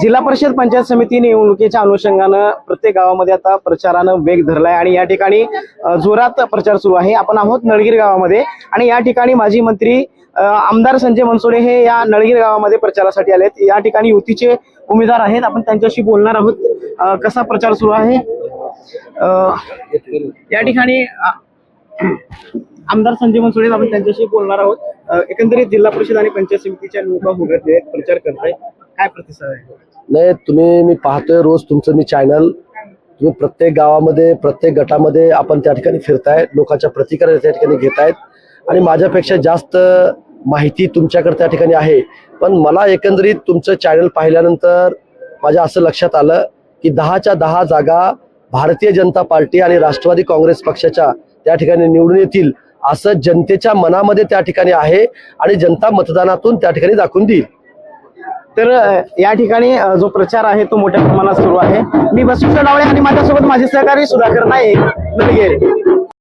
जिल्हा परिषद पंचायत समिती निवडणुकीच्या अनुषंगानं प्रत्येक गावामध्ये आता प्रचारानं वेग धरलाय आणि या ठिकाणी जोरात प्रचार सुरू आहे. आपण आहोत नळगीर गावामध्ये आणि या ठिकाणी माजी मंत्री आमदार संजय मनसोडे हे या नळगीर गावामध्ये प्रचारासाठी आलेत. या ठिकाणी युतीचे उमेदवार आहेत. आपण त्यांच्याशी बोलणार आहोत. कसा प्रचार सुरू आहे? या ठिकाणी आमदार संजय मनसोडे आपण त्यांच्याशी बोलणार आहोत. एकंदरीत जिल्हा परिषद आणि पंचायत समितीच्या निवडणुका उघडले आहेत. प्रचार करताय काय प्रतिसाद आहे? नाही तुम्ही मी पाहतोय रोज तुमचं मी चॅनल तुम्ही प्रत्येक गावामध्ये प्रत्येक गटामध्ये आपण त्या ठिकाणी फिरताय लोकांच्या प्रतिक्रिया त्या ठिकाणी घेतायत. आणि माझ्यापेक्षा जास्त माहिती तुमच्याकडे त्या ठिकाणी आहे. पण मला एकंदरीत तुमचं चॅनल पाहिल्यानंतर माझ्या असं लक्षात आलं की दहाच्या दहा जागा भारतीय जनता पार्टी आणि राष्ट्रवादी काँग्रेस पक्षाच्या त्या ठिकाणी निवडून येतील असं जनतेच्या मनामध्ये त्या ठिकाणी आहे आणि जनता मतदानातून त्या ठिकाणी दाखवून देईल. तर या ठिकाणी जो प्रचार आहे तो मोठ्या प्रमाणात सुरू आहे. मी वसुंत डावळे आणि माझ्यासोबत माझे सहकारी सुधाकर नाईक नलगेर